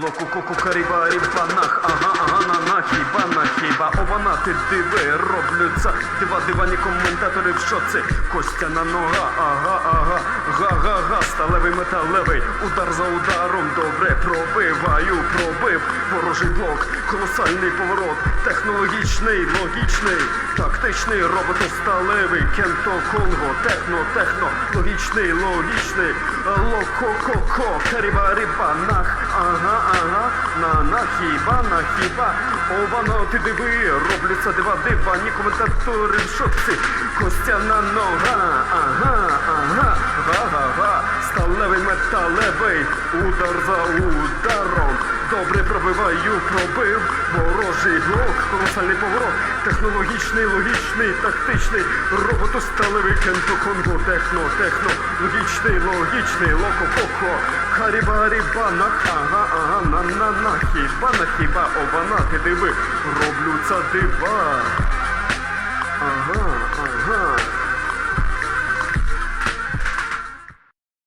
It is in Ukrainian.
Локу куку каріба рібанах, ага, ага, на на хіба хіба обана ти диви, роблються дива дивані коментатори в шоці, Костяна нога, ага, ага, га-га-га, сталевий металевий, удар за ударом, добре пробиваю, пробив, ворожий блок, колосальний поворот, технологічний, логічний, тактичний, роботосталевий, кенто конго, техно, техно, логічний, логічний, локо-ко-ко, каріба рібанах, ага, ага, на на хіба, на хіба, обано ти диви, робляться дива дивані коментатори в шоці, Костяна нога, ага, ага, га-га-га, сталевий металевий, удар за ударом, добре пробиваю, пробив, ворожий блок, колосальний поворот, технологічний, логічний, тактичний, роботосталевий кенто конго, техно, техно, логічний, логічний, Хариба, риба, на ага, ага, на на на хіба на хіба, ована, ти диви, роблю це дива. Ага.